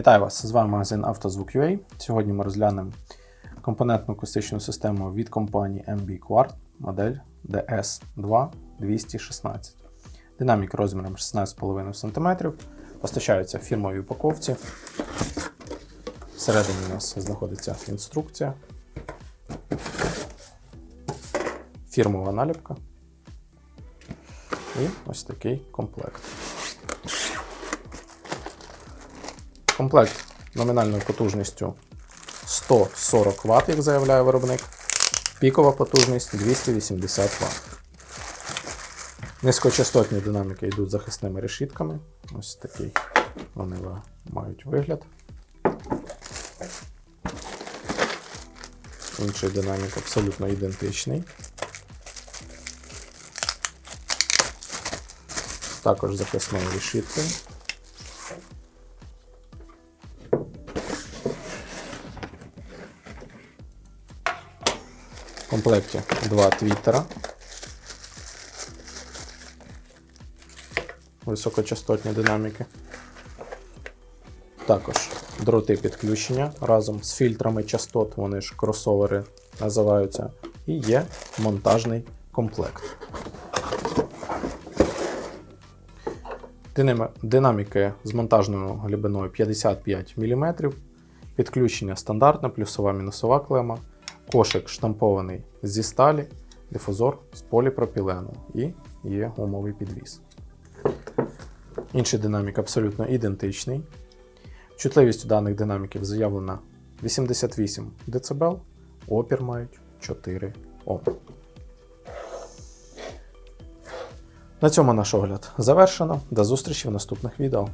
Вітаю вас! З вами магазин «Автозвук.UA». Сьогодні ми розглянемо компонентну акустичну систему від компанії MB Quart, модель DS2 Динамік розміром 16,5 см. Постачаються в фірмовій упаковці. Всередині у нас знаходиться інструкція, фірмова наліпка і ось такий комплект. Комплект номінальною потужністю 140 Вт, як заявляє виробник. Пікова потужність 280 Вт. Низькочастотні динаміки йдуть захисними решітками. Ось такий вони мають вигляд. Інший динамік абсолютно ідентичний. Також захисною решіткою. В комплекті два твіттера. Високочастотні динаміки. Також дроти підключення разом з фільтрами частот, вони ж кросовери називаються. І є монтажний комплект. Динаміки з монтажною глибиною 55 мм. Підключення стандартне, плюсова мінусова клема кошик штампований зі сталі, дифузор з поліпропілену і є гумовий підвіс. Інший динамік абсолютно ідентичний. Чутливість у даних динаміків заявлена 88 дБ, опір мають 4 Ом. На цьому наш огляд завершено. До зустрічі в наступних відео.